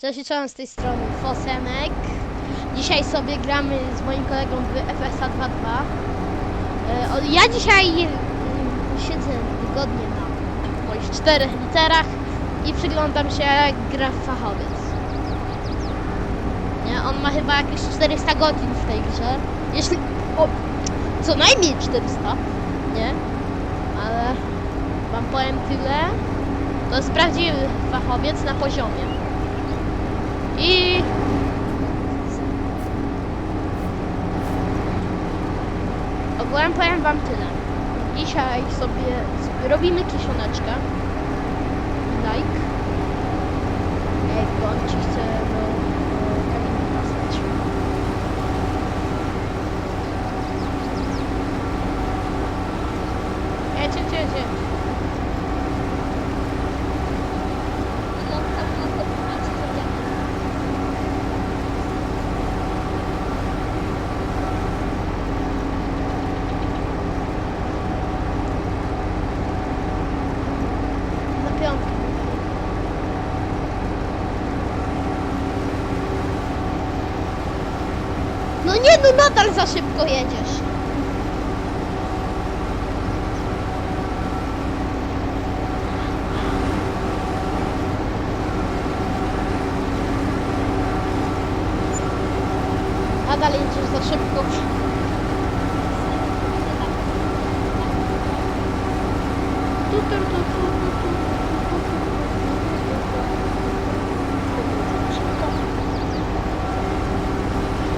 Cześć z tej strony Fosenek. Dzisiaj sobie gramy z moim kolegą w FSA 2.2. E, Ja dzisiaj mm, siedzę wygodnie na moich czterech literach i przyglądam się jak gra w fachowiec. Nie, on ma chyba jakieś 400 godzin w tej grze. Jeśli... O, co najmniej 400, nie? Ale wam powiem tyle. To jest prawdziwy fachowiec na poziomie. I ogółem powiem wam tyle. Dzisiaj sobie robimy kiszoneczkę. Like. Jak on ci chce do do kabiny pasać. Jedź, jedź, jedź, jedź. Na piątkę. No nie, no nadal za szybko jedziesz. Nadal jedziesz za szybko. Tu, tu, tu, tu, tu, tu.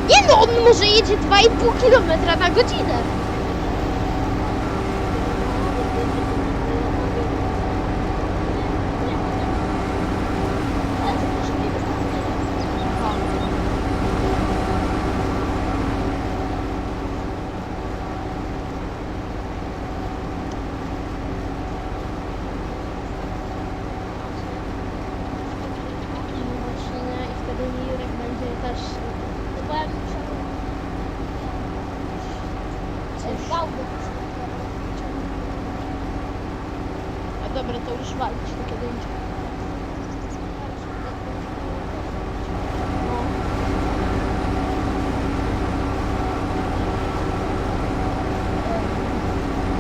Nie no, on może jedzie 2,5 km na godzinę. No właśnie nie, i wtedy Jurek będzie też... No bo ja bym musiał... Cóż. Bałby. A dobra, to już walić to kiedy indziej. No. Em,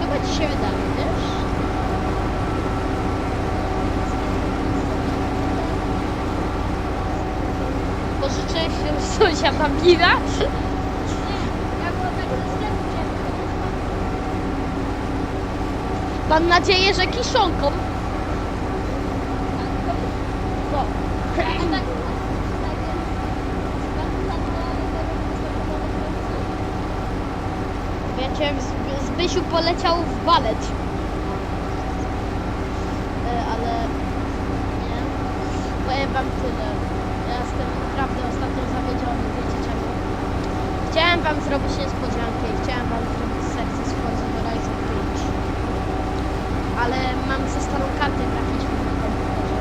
Chyba ci się wydaje, wiesz? Pożyczę się z sąsiada Bira. Ja go tak ze sklepu wziąłem. Mam nadzieję, że kiszonką. Wiecie, Zbysiu poleciał w balet. E, ale nie. Powiem wam tyle. Ja jestem naprawdę ostatnio zawiedziony, wiecie czemu? Chciałem wam zrobić niespodziankę i chciałem wam zrobić sekcję z Forza Horizon 5. Ale mam za starą kartę graficzną na komputerze.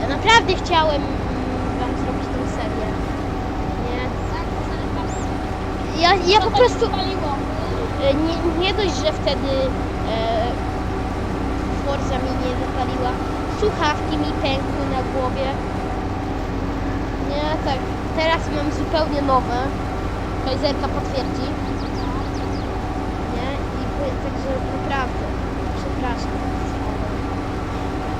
Ja naprawdę chciałem mm, wam zrobić tą serię. Nie? Ja, po prostu... E, Nie, nie dość, że wtedy e, Forza mi nie wypaliła, słuchawki mi pękły na głowie. Nie, tak. Teraz mam zupełnie nowe. Kajzerka potwierdzi. Nie, i także naprawdę, przepraszam.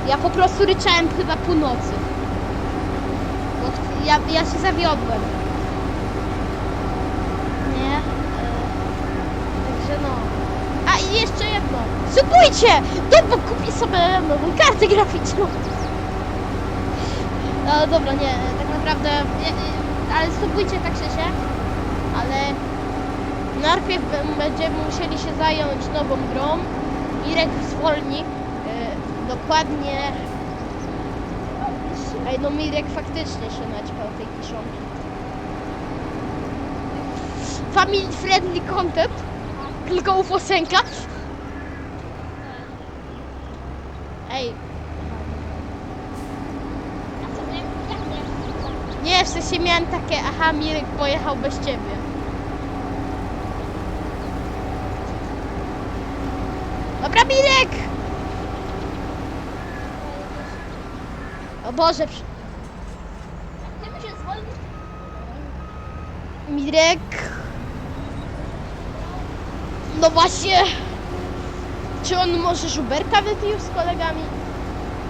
Ja po prostu ryczałem chyba po nocy. Bo ja, ja się zawiodłem. Nie. E, Także no. A i jeszcze jedno. Subujcie! Dobra, kupię sobie nową kartę graficzną. No dobra, nie, tak naprawdę, nie, nie, ale subujcie tak się, ale najpierw będziemy musieli się zająć nową grą. Mirek zwolni, e, dokładnie, ej no Mirek faktycznie się naćpał tej kiszonki. Family friendly content, tylko ufosękać? Ej. Nie, w sensie miałem takie, aha, Mirek pojechał bez ciebie. Dobra, Mirek! O Boże, przy- Mirek... No właśnie. Czy on może żuberka wypił z kolegami?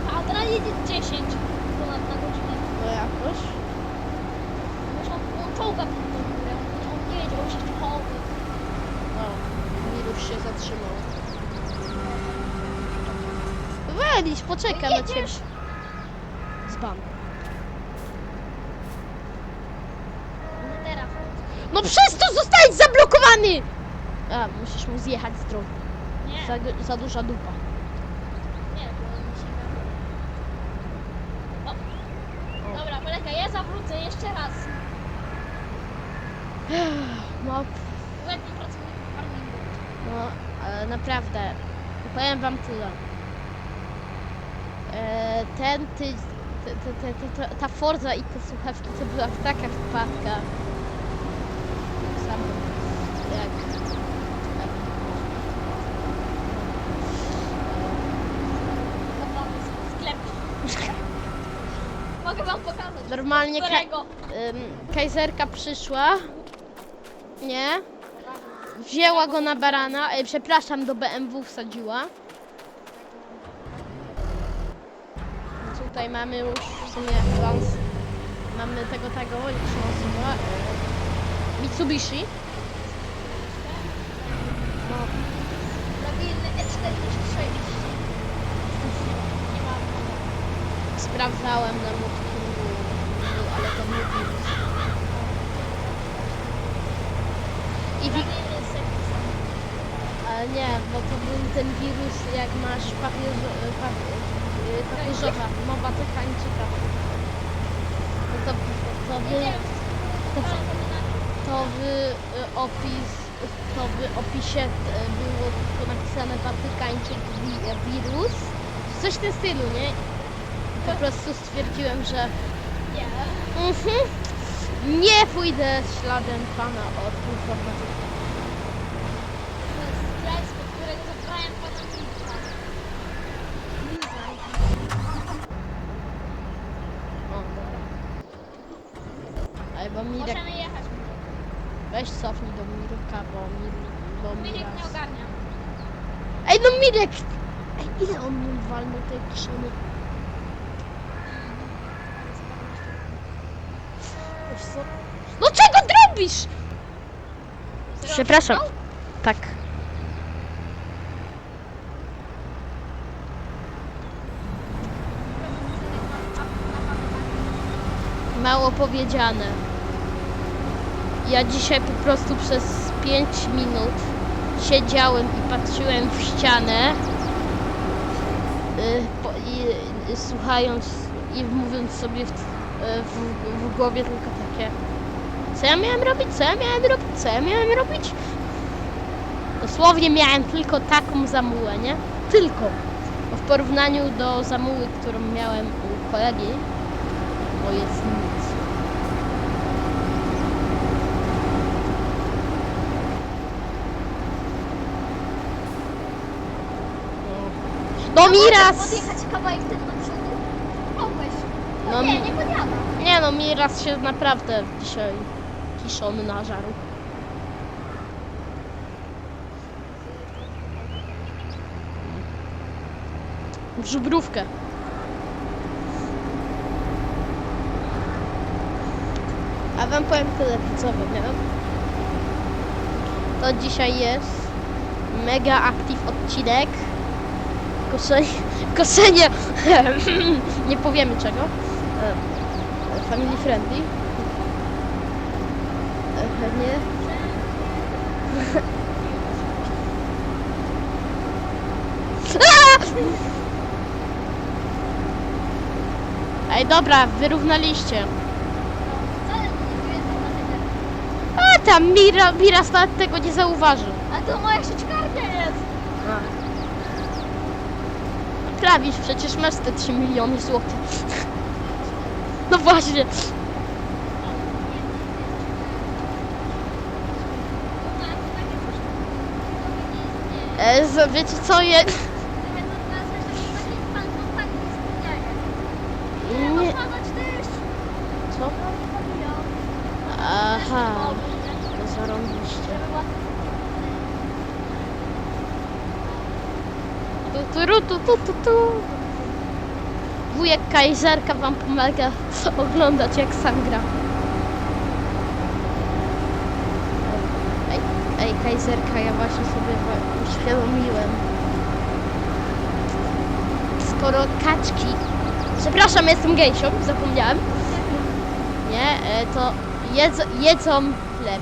A teraz jedzie 10 ponad na godzinę. No jakoś. On czołga. On, nie wiedział, się czołga. No, Miruś się zatrzymał. Weź, poczekaj na ciebie. Zban. No teraz. No przez to zostałeś zablokowany! A, musisz mu zjechać z drogi. Nie, Za, za duża dupa. nie, bo mi się da. O. Dobra, poczekaj, ja zawrócę jeszcze raz. No, Lepiej pracownik farmingu. no, ale naprawdę. Powiem wam tyle. E, ten ty, te, te, te, te, ta Forza i te słuchawki to była taka wpadka. Sam jak... jak Kopamy sklep. Mogę wam pokazać. Normalnie ka- Którego? ym, kajzerka przyszła. Nie? Wzięła go na barana, e, przepraszam, do BMW wsadziła. Tutaj mamy już w sumie. Mamy tego, tego, jak się nazywa? E, Mitsubishi. No, Mobilny E46. Nie ma. sprawdzałem na multikingu, ale to nie. I wi- nie, bo to był ten wirus, jak masz papieżo, pa, y, papieżowa, mowa Tychańczyka. No to, to to, ale to w y, opis, to w opisie było tylko napisane Watykańczyk wi- wirus. Coś w tym stylu, nie? Po prostu stwierdziłem, że. Mhm, nie pójdę śladem pana od informatyki. Bo Mirek, Możemy jechać. weź cofnij do Mirka, bo Mir, bo Milek nie ogarnia. Ej, no Mirek! Ej, ile on mu walnął tej kiszony? Wiesz co? No czego robisz? Przepraszam. Tak. Mało powiedziane. Ja dzisiaj po prostu przez 5 minut siedziałem i patrzyłem w ścianę y, po, i, y, słuchając i mówiąc sobie w, w, w głowie tylko takie co ja miałem robić, co ja miałem robić, co ja miałem robić dosłownie miałem tylko taką zamułę, nie? Tylko bo w porównaniu do zamuły, którą miałem u kolegi to jest nic No Miras! Podjechać kawałek. No nie, mi- nie. Nie no, Miras się naprawdę dzisiaj kiszony nażarł. W żubrówkę. A wam powiem tyle widzowie, nie? To dzisiaj jest mega active odcinek. Koszenie, koszenie, nie powiemy czego. E, Family friendly. E, Nie. Ej, dobra, wyrównaliście. A tam Mira, Miras nawet tego nie zauważył. A to moja sieczkarnia jest. Prawisz, przecież masz te 3 miliony złotych. No właśnie. E, wiecie co, je... Nie... Co? Aha, to zarąbiście. Tu, tu, tu, tu, tu, tu. Wujek Kajzerka wam pomaga oglądać jak sam gra. Ej, ej Kajzerka, ja właśnie sobie uświadomiłem. Skoro kaczki... Przepraszam, jestem gejsią, zapomniałem. Nie, e, to jedz, jedzą chleb.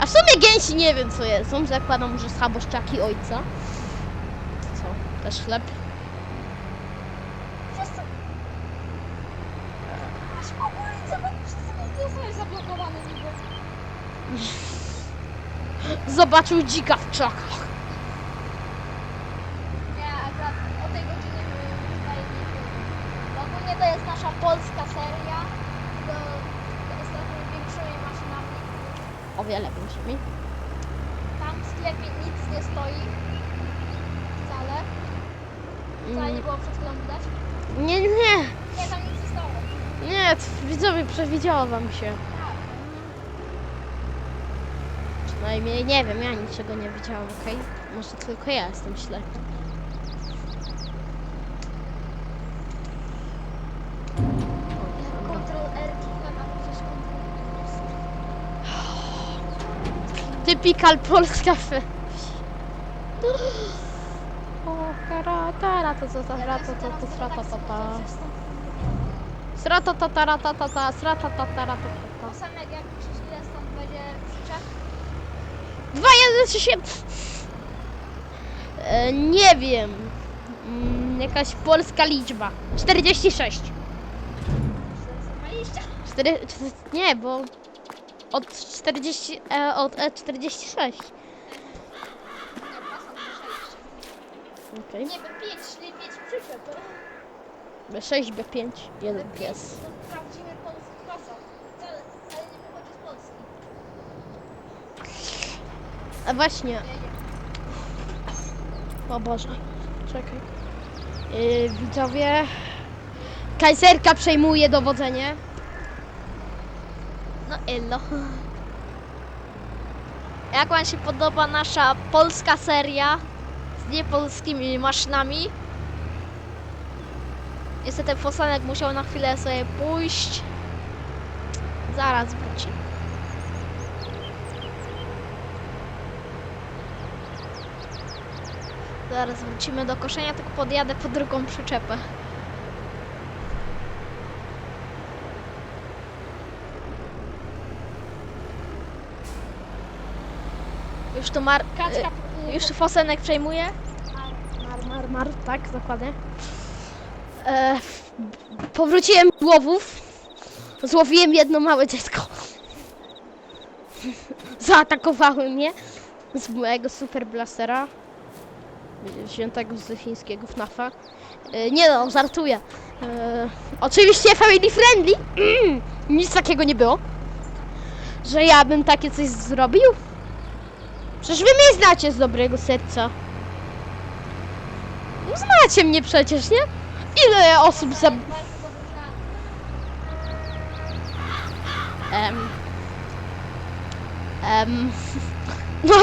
A w sumie gęsi nie wiem co jedzą, zakładam, że schaboszczaki ojca. Co? Też chleb? Zobaczył dzika w czakach. Nie, akurat o tej godzinie tutaj nie było. Bo ogólnie to jest nasza polska seria. To, to jest trochę większymi maszynami. O wiele większymi. Tam w sklepie nic nie stoi. Wcale. Wcale nie Mm, było przed chwilą widać. Nie, nie, Nie, tam nic nie stało. nie, widzowie, przewidziało wam się. Tak. Przynajmniej nie wiem, ja niczego nie widziałam, okej? Może tylko ja jestem ślepy. Typical polska fe. O, kara, tara, to co za rata, to to strata, ta, ta. Strata, ta, tara, ta, ta, ta, strata, ta, ta, ta, To ta. 2, 1, 3, 7. E, nie wiem. Mm, jakaś polska liczba. 46. 4, nie, bo od 40, e, od e 46. Okay. Nie, B5, 5 przyszedł. B6, B5, jeden pies. A właśnie, o Boże, czekaj. Yy, widzowie, Kajserka przejmuje dowodzenie. No elo. Jak wam się podoba nasza polska seria z niepolskimi maszynami? Niestety Fosanek musiał na chwilę sobie pójść. Zaraz Zaraz wrócimy do koszenia, tylko podjadę po drugą przyczepę. Już tu Mar... y, Już Fosenek przejmuje? Mar, mar, mar, tak, dokładnie. E, powróciłem z łowów. Złowiłem jedno małe dziecko. Zaatakowały mnie z mojego super blastera. Wziętego z chińskiego FNAFa. E, nie no, żartuję. E, oczywiście family friendly. Nic takiego nie było. Że ja bym takie coś zrobił. Przecież wy mnie znacie z dobrego serca. No Znacie mnie przecież, nie? Ile osób za... Em. Em. No,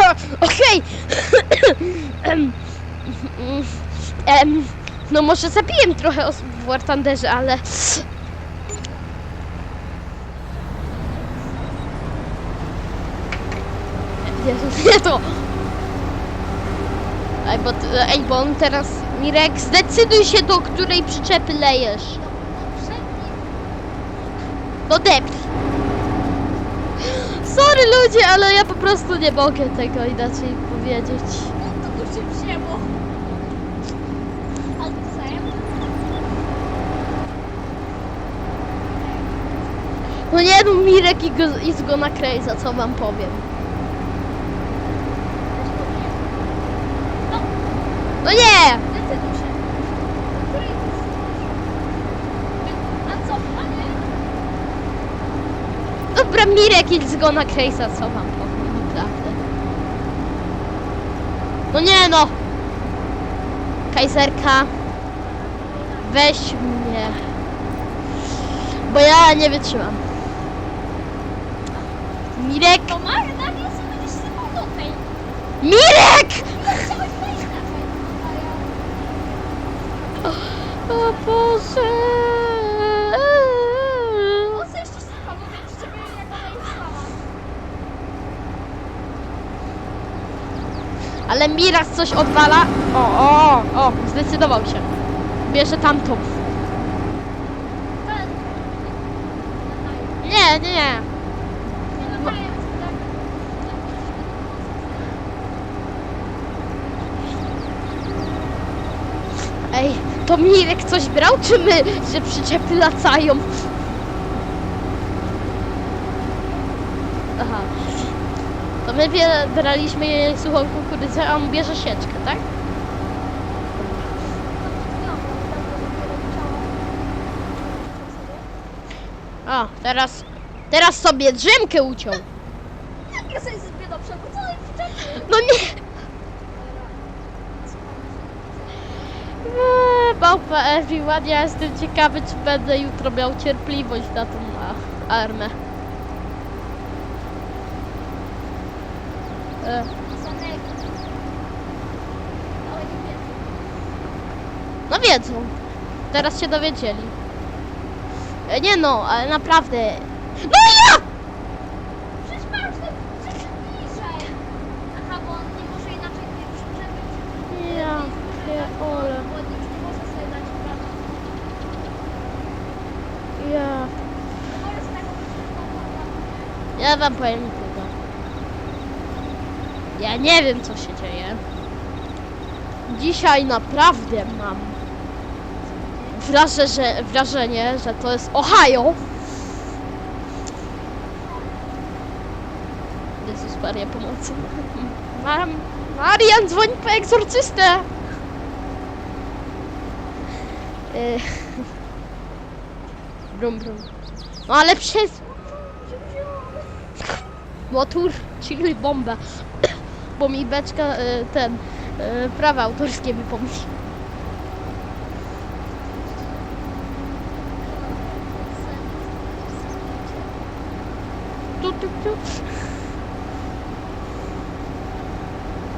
okej. Em. Em. No może zabiję trochę osób w War Thunderze, ale... Jezus, nie to! Ej, bo, ej, bo on teraz... Mirek, zdecyduj się, do której przyczepy lejesz. No depnij. Sorry ludzie, ale ja po prostu nie mogę tego inaczej powiedzieć. Tu się wzięło. Ale. No nie no, Mirek i go, i go na Crazy'a, co wam powiem. No nie! Decyduj się. Jest? A co, a nie? Dobra, Mirek idź go na Crazy'a, co wam powiem, naprawdę. No nie no! Kajzerka, weź mnie. Bo ja nie wytrzymam. Mirek! To Magda, nie sobie będziesz sypał do tej. Mirek! Ja chciałeś wejść na tej. O Boże! O, co jeszcze słucha, bo wiecie, żeby jak ona jest sama. Ale Miras coś odwala. O, o, o, zdecydował się. Bierze tamtą. Nie, nie, nie. Ej, to Mirek coś brał, czy my, że przyczepy lacają? Aha. To my braliśmy suchą kukurydzę, a on bierze sieczkę, tak? O, teraz, teraz sobie drzemkę uciął. Ja sobie zbię do przodu, co? No nie! Eee, Małpa everyone, ja jestem ciekawy, czy będę jutro miał cierpliwość na tą armę. E, no wiedzą. Teraz się dowiedzieli. E, nie no, ale naprawdę. No i ja! Przecież masz to przecież niżej. Aha, bo on nie może inaczej tej. Ja prawa. Ja. Przyczepą Ja wam powiem. Ja nie wiem co się dzieje. Dzisiaj naprawdę mam że, wrażenie, że to jest Ohio. Jezus Maria pomocy. Mam. Marian, dzwoń po egzorcystę. Y, Brum, brum. No ale przez motor, czyli bomba. Bo mi beczka y, ten y, prawa autorskie wypomni. Tu, tu, tu.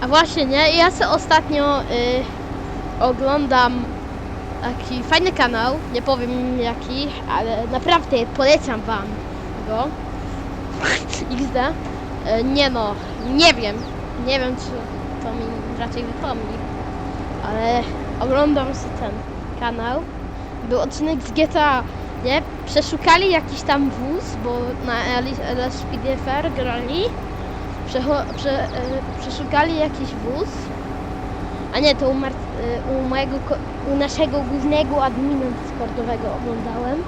A właśnie, nie? Ja se ostatnio y, oglądam taki fajny kanał, nie powiem jaki, ale naprawdę polecam wam go. XD. E, Nie no, nie wiem. Nie wiem, czy to mi raczej wypomni. Ale oglądam ten kanał. Był odcinek z GTA, nie? Przeszukali jakiś tam wóz, bo na LSPDFR grali. Przecho- prze, e, przeszukali jakiś wóz. A nie, to u, e, u mojego, u naszego głównego admina Discordowego oglądałem.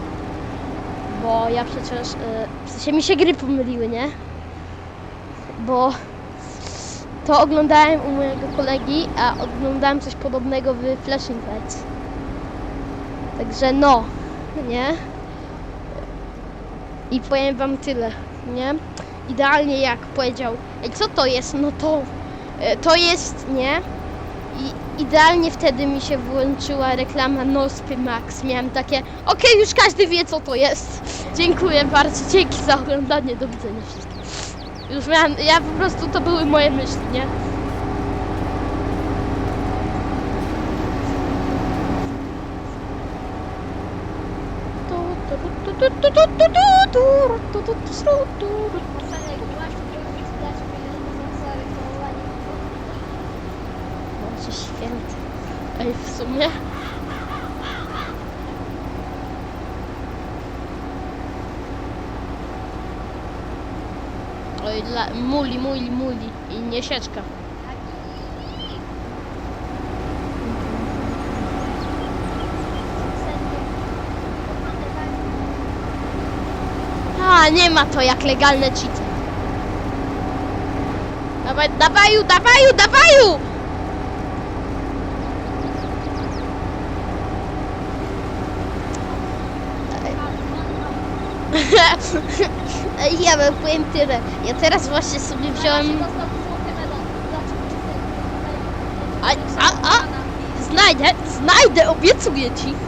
Bo ja przecież, e, w sensie mi się gry pomyliły, nie? Bo to oglądałem u mojego kolegi, a oglądałem coś podobnego w Flashing Lights. Także no, nie? I powiem wam tyle, nie? Idealnie jak powiedział, ej co to jest? No to, e, to jest, nie? I idealnie wtedy mi się włączyła reklama Nospy Max. Miałem takie, okej, już każdy wie co to jest. Dziękuję bardzo, dzięki za oglądanie, do widzenia wszystkim. Już miałem, ja po prostu, to były moje myśli, nie? Boże święty. Ej, w sumie... dla, muli, muli, muli i nie. A, nie ma to jak legalne cheaty. Dawaj, dawaju, dawaju, dawaju! Ej, Ja wam powiem tyle. Ja teraz właśnie sobie wziąłem... A, a, a! Znajdę, znajdę, obiecuję ci.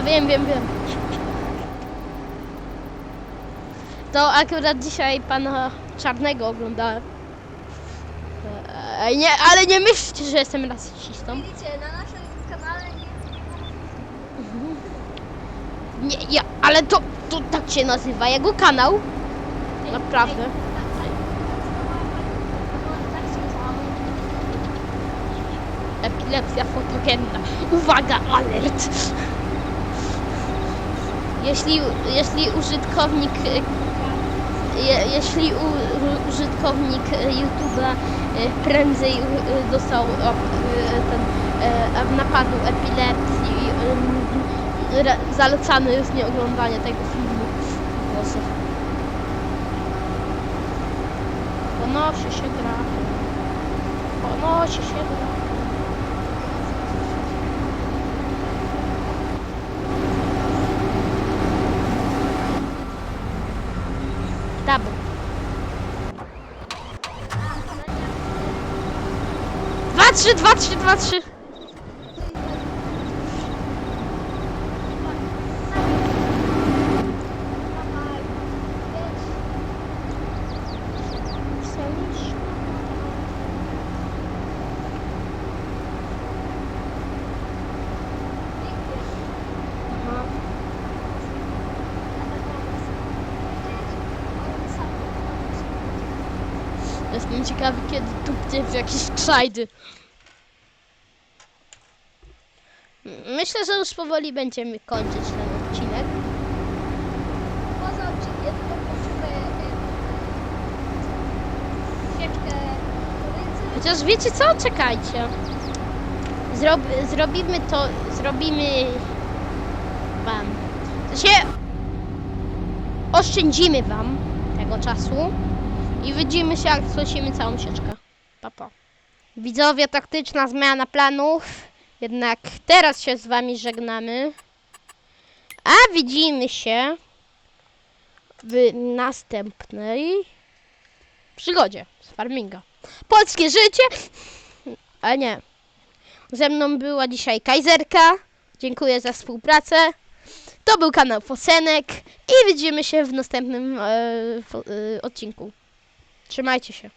A, wiem, wiem, wiem. To akurat dzisiaj pana Czarnego oglądałem. E, nie, ale nie myślcie, że jestem rasistą. Widzicie, na naszym kanale nie... Nie, ja, ale to, to tak się nazywa jego kanał. Naprawdę. Epilepsja fotogenna. Uwaga, alert! Jeśli, jeśli użytkownik e, je, jeśli u, użytkownik YouTube'a e, prędzej e, dostał ten e, napadu epilepsji, zalecane jest nieoglądanie tego filmu. Głosów. Ponosi się gra. Ponosi się gra. Double. Dwa, trzy, dwa, trzy, dwa, trzy. Aha. Jestem ciekawy, kiedy tupcie w jakieś krzajdy. Myślę, że już powoli będziemy kończyć ten odcinek. Poza odcinkiem to świeczkę kukurydzy. Chociaż wiecie co? Czekajcie. Zrob, zrobimy to, zrobimy wam. To się oszczędzimy wam tego czasu i widzimy się jak zlecimy całą sieczkę. Papa. Widzowie, taktyczna zmiana planów. Jednak teraz się z wami żegnamy. A widzimy się w następnej przygodzie z farminga. Polskie życie! A nie. Ze mną była dzisiaj Kajzerka. Dziękuję za współpracę. To był kanał Fosenek i widzimy się w następnym e, e, odcinku. Trzymajcie się.